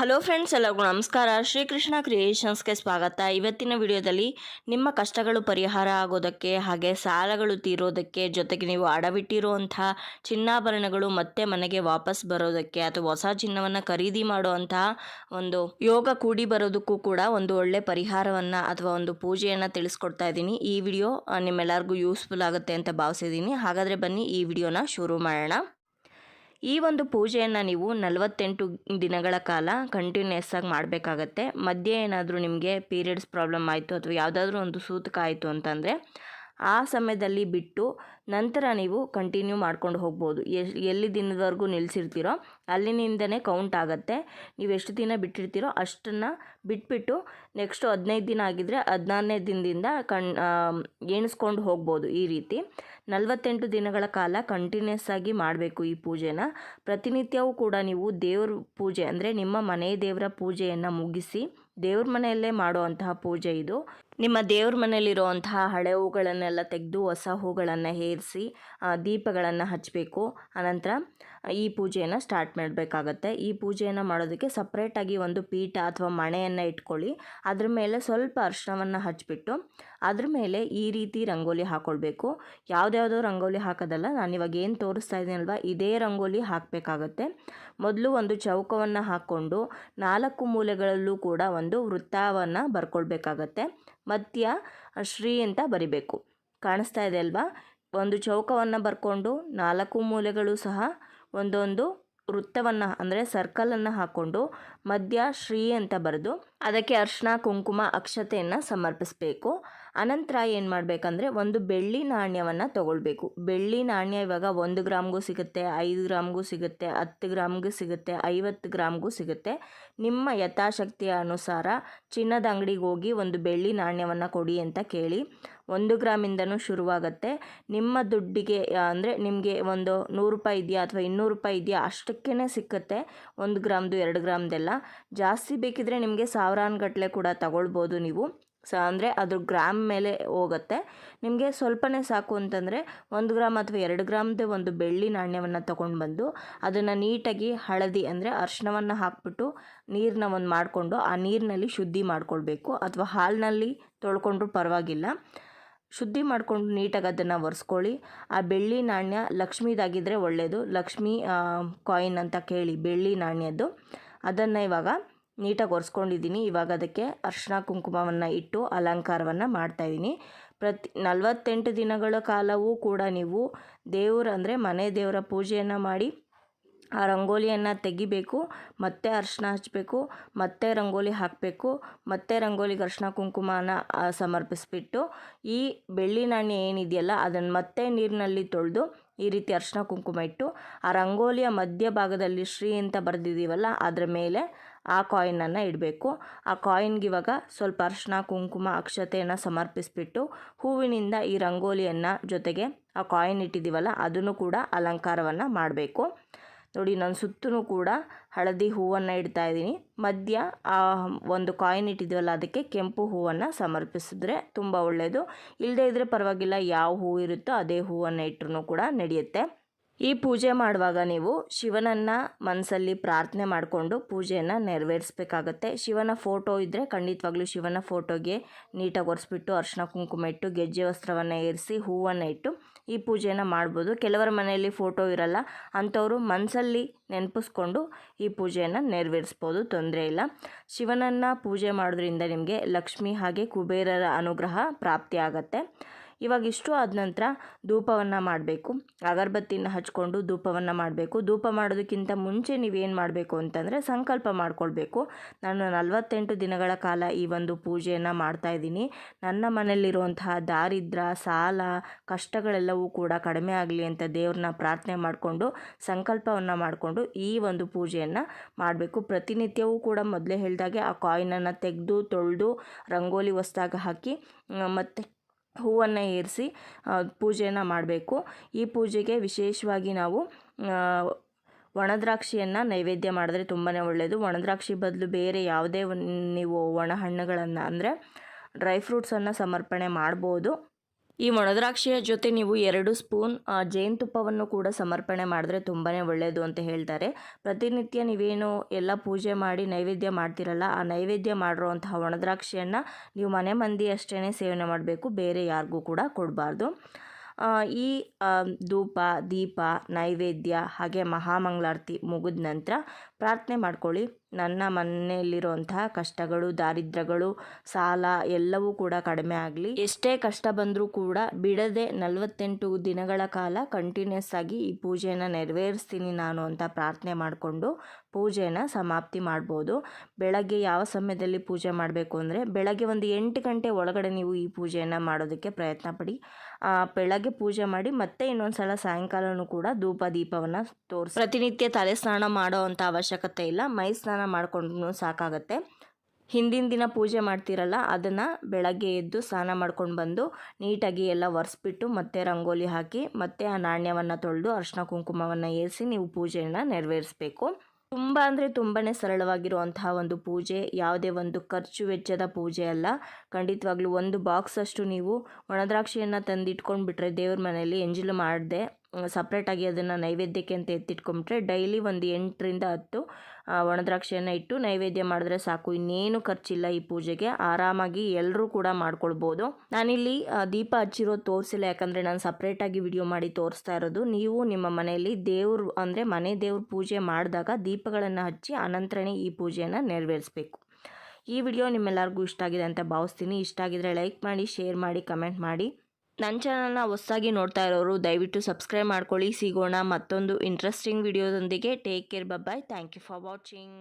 Hello friends, ಎಲ್ಲರಿಗೂ ನಮಸ್ಕಾರ. ಶ್ರೀಕೃಷ್ಣ ಕ್ರಿಯೇಷನ್ಸ್ಗೆ ಸ್ವಾಗತ. ಇವತ್ತಿನ ವಿಡಿಯೋದಲ್ಲಿ ನಿಮ್ಮ ಕಷ್ಟಗಳು ಪರಿಹಾರ ಆಗೋದಕ್ಕೆ ಹಾಗೆ ಸಾಲಗಳು ತೀರೋದಕ್ಕೆ ಜೊತೆಗೆ ನೀವು ಅಡವಿಟ್ಟಿರುವಂತಹ ಚಿನ್ನಾಭರಣಗಳು ಮತ್ತೆ ಮನೆಗೆ ವಾಪಸ್ ಬರೋದಕ್ಕೆ ಅಥವಾ ಹೊಸ ಚಿನ್ನವನ್ನು ಖರೀದಿ ಮಾಡುವಂತಹ ಒಂದು ಯೋಗ ಕೂಡಿ ಬರೋದಕ್ಕೂ ಕೂಡ ಒಂದು ಒಳ್ಳೆ ಪರಿಹಾರವನ್ನು ಅಥವಾ ಒಂದು ಪೂಜೆಯನ್ನು ತಿಳಿಸ್ಕೊಡ್ತಾ ಇದ್ದೀನಿ. ಈ ವಿಡಿಯೋ ನಿಮ್ಮೆಲ್ಲರಿಗೂ ಯೂಸ್ಫುಲ್ ಆಗುತ್ತೆ ಅಂತ ಭಾವಿಸಿದ್ದೀನಿ. ಹಾಗಾದರೆ ಬನ್ನಿ ಈ ವಿಡಿಯೋನ ಶುರು ಮಾಡೋಣ. ಈ ಒಂದು ಪೂಜೆಯನ್ನು ನೀವು ನಲವತ್ತೆಂಟು ದಿನಗಳ ಕಾಲ ಕಂಟಿನ್ಯೂಸ್ ಆಗಿ ಮಾಡಬೇಕಾಗತ್ತೆ. ಮಧ್ಯೆ ಏನಾದರೂ ನಿಮಗೆ ಪೀರಿಯಡ್ಸ್ ಪ್ರಾಬ್ಲಮ್ ಆಯಿತು ಅಥವಾ ಯಾವುದಾದ್ರೂ ಒಂದು ಸೂತಕ ಆಯಿತು ಅಂತಂದರೆ ಆ ಸಮಯದಲ್ಲಿ ಬಿಟ್ಟು ನಂತರ ನೀವು ಕಂಟಿನ್ಯೂ ಮಾಡ್ಕೊಂಡು ಹೋಗ್ಬೋದು. ಎಲ್ಲಿ ದಿನದವರೆಗೂ ನಿಲ್ಲಿಸಿರ್ತೀರೋ ಅಲ್ಲಿನಿಂದನೇ ಕೌಂಟ್ ಆಗುತ್ತೆ. ನೀವು ಎಷ್ಟು ದಿನ ಬಿಟ್ಟಿರ್ತೀರೋ ಅಷ್ಟನ್ನು ಬಿಟ್ಬಿಟ್ಟು ನೆಕ್ಸ್ಟು ಹದಿನೈದು ದಿನ ಆಗಿದ್ದರೆ ಹದಿನಾರನೇ ದಿನದಿಂದ ಕಣ್ ಎಣಿಸ್ಕೊಂಡು ಹೋಗ್ಬೋದು ಈ ರೀತಿ. ನಲವತ್ತೆಂಟು ದಿನಗಳ ಕಾಲ ಕಂಟಿನ್ಯೂಸ್ ಆಗಿ ಮಾಡಬೇಕು ಈ ಪೂಜೆನ. ಪ್ರತಿನಿತ್ಯವೂ ಕೂಡ ನೀವು ದೇವ್ರ ಪೂಜೆ ಅಂದರೆ ನಿಮ್ಮ ಮನೆ ದೇವರ ಪೂಜೆಯನ್ನು ಮುಗಿಸಿ ದೇವ್ರ ಮನೆಯಲ್ಲೇ ಮಾಡುವಂತಹ ಪೂಜೆ ಇದು. ನಿಮ್ಮ ದೇವ್ರ ಮನೆಯಲ್ಲಿರುವಂತಹ ಹಳೆ ಹೂಗಳನ್ನೆಲ್ಲ ತೆಗೆದು ಹೊಸ ಹೂಗಳನ್ನು ಹೇರಿಸಿ ದೀಪಗಳನ್ನು ಹಚ್ಚಬೇಕು ಆನಂತರ ಈ ಪೂಜೆಯನ್ನು ಸ್ಟಾರ್ಟ್ ಮಾಡಬೇಕಾಗತ್ತೆ. ಈ ಪೂಜೆಯನ್ನು ಮಾಡೋದಕ್ಕೆ ಸಪ್ರೇಟಾಗಿ ಒಂದು ಪೀಠ ಅಥವಾ ಮಣೆಯನ್ನು ಇಟ್ಕೊಳ್ಳಿ. ಅದ್ರ ಮೇಲೆ ಸ್ವಲ್ಪ ಅರಿಶಿಣವನ್ನು ಹಚ್ಚಿಬಿಟ್ಟು ಅದ್ರ ಮೇಲೆ ಈ ರೀತಿ ರಂಗೋಲಿ ಹಾಕ್ಕೊಳ್ಬೇಕು ಯಾವುದ್ಯಾವುದೋ ರಂಗೋಲಿ ಹಾಕೋದಲ್ಲ, ನಾನು ಇವಾಗ ಏನು ತೋರಿಸ್ತಾ ಇದ್ದೀನಲ್ವ ಇದೇ ರಂಗೋಲಿ ಹಾಕಬೇಕಾಗತ್ತೆ. ಮೊದಲು ಒಂದು ಚೌಕವನ್ನು ಹಾಕ್ಕೊಂಡು ನಾಲ್ಕು ಮೂಲೆಗಳಲ್ಲೂ ಕೂಡ ಒಂದು ವೃತ್ತವನ್ನು ಬರ್ಕೊಳ್ಬೇಕಾಗತ್ತೆ. ಮಧ್ಯ ಶ್ರೀ ಅಂತ ಬರಿಬೇಕು. ಕಾಣಿಸ್ತಾ ಇದೆ ಅಲ್ವಾ? ಒಂದು ಚೌಕವನ್ನು ಬರ್ಕೊಂಡು ನಾಲ್ಕು ಮೂಲೆಗಳು ಸಹ ಒಂದೊಂದು ವೃತ್ತವನ್ನು ಅಂದರೆ ಸರ್ಕಲನ್ನು ಹಾಕ್ಕೊಂಡು ಮಧ್ಯ ಶ್ರೀ ಅಂತ ಬರೆದು ಅದಕ್ಕೆ ಅರಿಶಿನ ಕುಂಕುಮ ಅಕ್ಷತೆಯನ್ನು ಸಮರ್ಪಿಸಬೇಕು. ಅನಂತರ ಏನು ಮಾಡಬೇಕಂದ್ರೆ ಒಂದು ಬೆಳ್ಳಿ ನಾಣ್ಯವನ್ನು ತಗೊಳ್ಬೇಕು. ಬೆಳ್ಳಿ ನಾಣ್ಯ ಇವಾಗ ಒಂದು ಗ್ರಾಮ್ಗೂ ಸಿಗುತ್ತೆ, ಐದು ಗ್ರಾಮ್ಗೂ ಸಿಗುತ್ತೆ, ಹತ್ತು ಗ್ರಾಮ್ಗೂ ಸಿಗುತ್ತೆ, ಐವತ್ತು ಗ್ರಾಮ್ಗೂ ಸಿಗುತ್ತೆ. ನಿಮ್ಮ ಯಥಾಶಕ್ತಿಯ ಅನುಸಾರ ಚಿನ್ನದ ಅಂಗಡಿಗೆ ಹೋಗಿ ಒಂದು ಬೆಳ್ಳಿ ನಾಣ್ಯವನ್ನು ಕೊಡಿ ಅಂತ ಕೇಳಿ ಒಂದು ಗ್ರಾಮಿಂದನೂ ಶುರುವಾಗುತ್ತೆ. ನಿಮ್ಮ ದುಡ್ಡಿಗೆ, ಅಂದರೆ ನಿಮಗೆ ಒಂದು ನೂರು ರೂಪಾಯಿ ಇದೆಯಾ ಅಥವಾ ಇನ್ನೂರು ರೂಪಾಯಿ ಇದೆಯಾ ಅಷ್ಟಕ್ಕೇ ಸಿಕ್ಕತ್ತೆ. ಒಂದು ಗ್ರಾಮ್ದು ಎರಡು ಗ್ರಾಮ್ದೆಲ್ಲ. ಜಾಸ್ತಿ ಬೇಕಿದ್ರೆ ನಿಮಗೆ ಸಾವಿರಾನುಗಟ್ಟಲೆ ಕೂಡ ತಗೊಳ್ಬೋದು ನೀವು. ಸ ಅಂದರೆ ಅದು ಗ್ರಾಮ್ ಮೇಲೆ ಹೋಗುತ್ತೆ. ನಿಮಗೆ ಸ್ವಲ್ಪನೇ ಸಾಕು ಅಂತಂದರೆ ಒಂದು ಗ್ರಾಮ್ ಅಥವಾ ಎರಡು ಗ್ರಾಮ್ದೇ ಒಂದು ಬೆಳ್ಳಿ ನಾಣ್ಯವನ್ನು ತೊಗೊಂಡು ಬಂದು ಅದನ್ನು ನೀಟಾಗಿ ಹಳದಿ ಅಂದರೆ ಅರ್ಶನವನ್ನು ಹಾಕ್ಬಿಟ್ಟು ನೀರನ್ನ ಒಂದು ಮಾಡಿಕೊಂಡು ಆ ನೀರಿನಲ್ಲಿ ಶುದ್ಧಿ ಮಾಡ್ಕೊಳ್ಬೇಕು. ಅಥವಾ ಹಾಲಿನಲ್ಲಿ ತೊಳ್ಕೊಂಡ್ರೂ ಪರವಾಗಿಲ್ಲ. ಶುದ್ಧಿ ಮಾಡಿಕೊಂಡು ನೀಟಾಗಿ ಅದನ್ನು ಒರೆಸ್ಕೊಳ್ಳಿ. ಆ ಬೆಳ್ಳಿ ನಾಣ್ಯ ಲಕ್ಷ್ಮೀದಾಗಿದ್ದರೆ ಒಳ್ಳೆಯದು ಲಕ್ಷ್ಮಿ ಕಾಯಿನ್ ಅಂತ ಕೇಳಿ ಬೆಳ್ಳಿ ನಾಣ್ಯದ್ದು. ಅದನ್ನು ಇವಾಗ ನೀಟಾಗಿ ಒರೆಸ್ಕೊಂಡಿದ್ದೀನಿ. ಇವಾಗ ಅದಕ್ಕೆ ಅರ್ಶಿನ ಕುಂಕುಮವನ್ನು ಇಟ್ಟು ಅಲಂಕಾರವನ್ನು ಮಾಡ್ತಾಯಿದ್ದೀನಿ ಪ್ರತಿ ನಲವತ್ತೆಂಟು ದಿನಗಳ ಕಾಲವೂ ಕೂಡ ನೀವು ದೇವ್ರ ಅಂದರೆ ಮನೆ ದೇವರ ಪೂಜೆಯನ್ನು ಮಾಡಿ ಆ ರಂಗೋಲಿಯನ್ನು ತೆಗಿಬೇಕು, ಮತ್ತೆ ಅರ್ಶಿನ ಹಚ್ಚಬೇಕು ಮತ್ತೆ ರಂಗೋಲಿ ಹಾಕಬೇಕು, ಮತ್ತೆ ರಂಗೋಲಿಗೆ ಅರ್ಶಿಣ ಕುಂಕುಮನ ಸಮರ್ಪಿಸ್ಬಿಟ್ಟು ಈ ಬೆಳ್ಳಿ ನಾಣ್ಯ ಏನಿದೆಯಲ್ಲ ಅದನ್ನು ಮತ್ತೆ ನೀರಿನಲ್ಲಿ ತೊಳೆದು ಈ ರೀತಿ ಅರಿಶಿನ ಕುಂಕುಮ ಇಟ್ಟು ಆ ರಂಗೋಲಿಯ ಮಧ್ಯಭಾಗದಲ್ಲಿ ಶ್ರೀ ಅಂತ ಬರೆದಿದ್ದೀವಲ್ಲ ಅದರ ಮೇಲೆ ಆ ಕಾಯಿನನ್ನು ಇಡಬೇಕು. ಆ ಕಾಯಿನ್ಗೆ ಇವಾಗ ಸ್ವಲ್ಪ ಅರ್ಶಿನ ಕುಂಕುಮ, ಅಕ್ಷತೆಯನ್ನು ಸಮರ್ಪಿಸ್ಬಿಟ್ಟು ಹೂವಿನಿಂದ ಈ ರಂಗೋಲಿಯನ್ನು ಜೊತೆಗೆ ಆ ಕಾಯಿನ್ ಇಟ್ಟಿದ್ದೀವಲ್ಲ ಅದನ್ನು ಕೂಡ ಅಲಂಕಾರವನ್ನು ಮಾಡಬೇಕು. ನೋಡಿ, ನಾನು ಸುತ್ತಲೂ ಕೂಡ ಹಳದಿ ಹೂವನ್ನು ಇಡ್ತಾ ಇದ್ದೀನಿ. ಮಧ್ಯ ಆ ಒಂದು ಕಾಯಿನ್ ಇಟ್ಟಿದ್ದೀವಲ್ಲ ಅದಕ್ಕೆ ಕೆಂಪು ಹೂವನ್ನು ಸಮರ್ಪಿಸಿದ್ರೆ ತುಂಬ ಒಳ್ಳೆಯದು ಇಲ್ಲದೇ ಇದ್ದರೆ ಪರವಾಗಿಲ್ಲ, ಯಾವ ಹೂ ಇರುತ್ತೋ ಅದೇ ಹೂವನ್ನು ಇಟ್ಟರೂ ಕೂಡ ನಡೆಯುತ್ತೆ. ಈ ಪೂಜೆ ಮಾಡುವಾಗ ನೀವು ಶಿವನನ್ನು ಮನಸ್ಸಲ್ಲಿ ಪ್ರಾರ್ಥನೆ ಮಾಡಿಕೊಂಡು ಪೂಜೆಯನ್ನು ನೆರವೇರಿಸ್ಬೇಕಾಗತ್ತೆ. ಶಿವನ ಫೋಟೋ ಇದ್ದರೆ ಖಂಡಿತವಾಗ್ಲೂ ಶಿವನ ಫೋಟೋಗೆ ನೀಟಾಗಿ ಒರೆಸ್ಬಿಟ್ಟು ಅರ್ಶಿನ ಕುಂಕುಮ ಇಟ್ಟು, ಗೆಜ್ಜೆ ವಸ್ತ್ರವನ್ನು ಏರಿಸಿ, ಹೂವನ್ನು ಇಟ್ಟು ಈ ಪೂಜೆಯನ್ನು ಮಾಡ್ಬೋದು. ಕೆಲವರ ಮನೆಯಲ್ಲಿ ಫೋಟೋ ಇರಲ್ಲ, ಅಂಥವರು ಮನಸ್ಸಲ್ಲಿ ನೆನಪಿಸ್ಕೊಂಡು ಈ ಪೂಜೆಯನ್ನು ನೆರವೇರಿಸ್ಬೋದು, ತೊಂದರೆ ಇಲ್ಲ. ಶಿವನನ್ನು ಪೂಜೆ ಮಾಡೋದ್ರಿಂದ ನಿಮಗೆ ಲಕ್ಷ್ಮಿ ಹಾಗೆ ಕುಬೇರರ ಅನುಗ್ರಹ ಪ್ರಾಪ್ತಿಯಾಗತ್ತೆ. ಇವಾಗ ಇಷ್ಟು ಆದ ನಂತರ ಧೂಪವನ್ನು ಮಾಡಬೇಕು. ಅಗರಬತ್ತಿನ ಹಚ್ಕೊಂಡು ಧೂಪವನ್ನು ಮಾಡಬೇಕು. ಧೂಪ ಮಾಡೋದಕ್ಕಿಂತ ಮುಂಚೆ ನೀವೇನು ಮಾಡಬೇಕು ಅಂತಂದರೆ ಸಂಕಲ್ಪ ಮಾಡ್ಕೊಳ್ಬೇಕು. ನಾನು ನಲವತ್ತೆಂಟು ದಿನಗಳ ಕಾಲ ಈ ಒಂದು ಪೂಜೆಯನ್ನು ಮಾಡ್ತಾ ಇದ್ದೀನಿ. ನನ್ನ ಮನೆಯಲ್ಲಿರುವಂತಹ ದಾರಿದ್ರ, ಸಾಲ, ಕಷ್ಟಗಳೆಲ್ಲವೂ ಕೂಡ ಕಡಿಮೆ ಆಗಲಿ ಅಂತ ದೇವ್ರನ್ನ ಪ್ರಾರ್ಥನೆ ಮಾಡಿಕೊಂಡು ಸಂಕಲ್ಪವನ್ನು ಮಾಡಿಕೊಂಡು ಈ ಒಂದು ಪೂಜೆಯನ್ನು ಮಾಡಬೇಕು. ಪ್ರತಿನಿತ್ಯವೂ ಕೂಡ ಮೊದಲೇ ಹೇಳಿದಾಗೆ ಆ ಕಾಯಿನನ್ನು ತೆಗೆದು, ತೊಳೆದು, ರಂಗೋಲಿ ಹೊಸ್ದಾಗ ಹಾಕಿ ಮತ್ತು ಹೂವನ್ನು ಏರಿಸಿ ಪೂಜೆಯನ್ನು ಮಾಡಬೇಕು. ಈ ಪೂಜೆಗೆ ವಿಶೇಷವಾಗಿ ನಾವು ಒಣದ್ರಾಕ್ಷಿಯನ್ನು ನೈವೇದ್ಯ ಮಾಡಿದ್ರೆ ತುಂಬಾ ಒಳ್ಳೆಯದು ಒಣದ್ರಾಕ್ಷಿ ಬದಲು ಬೇರೆ ಯಾವುದೇ ನೀವು ಒಣ ಹಣ್ಣುಗಳನ್ನು ಅಂದರೆ ಡ್ರೈ ಫ್ರೂಟ್ಸನ್ನು ಸಮರ್ಪಣೆ ಮಾಡ್ಬೋದು. ಈ ಒಣದ್ರಾಕ್ಷಿಯ ಜೊತೆ ನೀವು ಎರಡು ಸ್ಪೂನ್ ಜೇನುತುಪ್ಪವನ್ನು ಕೂಡ ಸಮರ್ಪಣೆ ಮಾಡಿದ್ರೆ ತುಂಬಾ ಒಳ್ಳೆಯದು ಅಂತ ಹೇಳ್ತಾರೆ. ಪ್ರತಿನಿತ್ಯ ನೀವೇನು ಎಲ್ಲ ಪೂಜೆ ಮಾಡಿ ನೈವೇದ್ಯ ಮಾಡ್ತಿರಲ್ಲ, ಆ ನೈವೇದ್ಯ ಮಾಡಿರುವಂತಹ ಒಣದ್ರಾಕ್ಷಿಯನ್ನು ನೀವು ಮನೆ ಮಂದಿ ಅಷ್ಟೇ ಸೇವನೆ ಮಾಡಬೇಕು, ಬೇರೆ ಯಾರಿಗೂ ಕೂಡ ಕೊಡಬಾರ್ದು. ಈ ಧೂಪ, ದೀಪ, ನೈವೇದ್ಯ ಹಾಗೆ ಮಹಾಮಂಗಳಾರತಿ ಮುಗಿದ ನಂತರ ಪ್ರಾರ್ಥನೆ ಮಾಡ್ಕೊಳ್ಳಿ. ನನ್ನ ಮನೆಯಲ್ಲಿರುವಂತಹ ಕಷ್ಟಗಳು, ದಾರಿದ್ರ್ಯಗಳು, ಸಾಲ ಎಲ್ಲವೂ ಕೂಡ ಕಡಿಮೆ ಆಗಲಿ. ಎಷ್ಟೇ ಕಷ್ಟ ಬಂದರೂ ಕೂಡ ಬಿಡದೆ ನಲವತ್ತೆಂಟು ದಿನಗಳ ಕಾಲ ಕಂಟಿನ್ಯೂಸ್ ಆಗಿ ಈ ಪೂಜೆಯನ್ನು ನೆರವೇರಿಸ್ತೀನಿ ನಾನು ಅಂತ ಪ್ರಾರ್ಥನೆ ಮಾಡಿಕೊಂಡು ಪೂಜೆನ ಸಮಾಪ್ತಿ ಮಾಡ್ಬೋದು. ಬೆಳಗ್ಗೆ ಯಾವ ಸಮಯದಲ್ಲಿ ಪೂಜೆ ಮಾಡಬೇಕು ಅಂದರೆ ಬೆಳಗ್ಗೆ ಒಂದು ಎಂಟು ಗಂಟೆ ಒಳಗಡೆ ನೀವು ಈ ಪೂಜೆಯನ್ನು ಮಾಡೋದಕ್ಕೆ ಪ್ರಯತ್ನ ಪಡಿ. ಬೆಳಗ್ಗೆ ಪೂಜೆ ಮಾಡಿ ಮತ್ತೆ ಇನ್ನೊಂದು ಸಲ ಸಾಯಂಕಾಲನೂ ಕೂಡ ಧೂಪ ದೀಪವನ್ನು ತೋರಿಸಿ. ಪ್ರತಿನಿತ್ಯ ತಲೆ ಸ್ನಾನ ಮಾಡೋ ಅಂಥ ಅವಶ್ಯಕತೆ ಇಲ್ಲ. ಮೈ ಸ್ನಾನ ಮಾಡಿಕೊಂಡು ಸಾಕಾಗತ್ತೆ. ಹಿಂದಿನ ದಿನ ಪೂಜೆ ಮಾಡ್ತಿರಲ್ಲ, ಅದನ್ನು ಬೆಳಗ್ಗೆ ಎದ್ದು ಸ್ನಾನ ಮಾಡ್ಕೊಂಡು ಬಂದು ನೀಟಾಗಿ ಎಲ್ಲ ಒರೆಸ್ಬಿಟ್ಟು ಮತ್ತೆ ರಂಗೋಲಿ ಹಾಕಿ ಮತ್ತೆ ಆ ನಾಣ್ಯವನ್ನು ತೊಳೆದು ಅರ್ಶಿನ ಕುಂಕುಮವನ್ನು ಏರಿಸಿ ನೀವು ಪೂಜೆಯನ್ನು ನೆರವೇರಿಸಬೇಕು. ತುಂಬ ಅಂದರೆ ತುಂಬಾ ಸರಳವಾಗಿರುವಂತಹ ಒಂದು ಪೂಜೆ, ಯಾವುದೇ ಒಂದು ಖರ್ಚು ವೆಚ್ಚದ ಪೂಜೆ ಅಲ್ಲ. ಖಂಡಿತವಾಗ್ಲೂ ಒಂದು ಬಾಕ್ಸ್ ಅಷ್ಟು ನೀವು ಒಣದ್ರಾಕ್ಷಿಯನ್ನು ತಂದಿಟ್ಕೊಂಡು ಬಿಟ್ರೆ ದೇವ್ರ ಮನೆಯಲ್ಲಿ ಎಂಜಲು ಮಾಡಿದೆ ಸಪ್ರೇಟಾಗಿ ಅದನ್ನು ನೈವೇದ್ಯಕ್ಕೆ ಅಂತ ಎತ್ತಿಟ್ಕೊಂಡ್ಬಿಟ್ರೆ ಡೈಲಿ ಒಂದು ಎಂಟರಿಂದ ಹತ್ತು ಒಣದ್ರಾಕ್ಷಿಯನ್ನು ಇಟ್ಟು ನೈವೇದ್ಯ ಮಾಡಿದ್ರೆ ಸಾಕು. ಇನ್ನೇನು ಖರ್ಚಿಲ್ಲ ಈ ಪೂಜೆಗೆ. ಆರಾಮಾಗಿ ಎಲ್ಲರೂ ಕೂಡ ಮಾಡ್ಕೊಳ್ಬೋದು. ನಾನಿಲ್ಲಿ ದೀಪ ಹಚ್ಚಿರೋದು ತೋರಿಸಿಲ್ಲ. ಯಾಕಂದರೆ ನಾನು ಸಪ್ರೇಟಾಗಿ ವಿಡಿಯೋ ಮಾಡಿ ತೋರಿಸ್ತಾ ಇರೋದು. ನೀವು ನಿಮ್ಮ ಮನೆಯಲ್ಲಿ ದೇವ್ರು, ಅಂದರೆ ಮನೆ ದೇವ್ರ ಪೂಜೆ ಮಾಡಿದಾಗ ದೀಪಗಳನ್ನು ಹಚ್ಚಿ ಅನಂತರನೇ ಈ ಪೂಜೆಯನ್ನು ನೆರವೇರಿಸಬೇಕು. ಈ ವಿಡಿಯೋ ನಿಮ್ಮೆಲ್ಲರಿಗೂ ಇಷ್ಟ ಆಗಿದೆ ಅಂತ ಭಾವಿಸ್ತೀನಿ. ಇಷ್ಟ ಆಗಿದ್ರೆ ಲೈಕ್ ಮಾಡಿ ಶೇರ್ ಮಾಡಿ ಕಮೆಂಟ್ ಮಾಡಿ. ನನ್ನ ಚಾನಲ್ನ ಹೊಸದಾಗಿ ನೋಡ್ತಾ ಇರೋರು, ದಯವಿಟ್ಟು ಸಬ್ಸ್ಕ್ರೈಬ್ ಮಾಡ್ಕೊಳ್ಳಿ. ಸಿಗೋಣ ಮತ್ತೊಂದು interesting ವಿಡಿಯೋದೊಂದಿಗೆ take care bye thank you for watching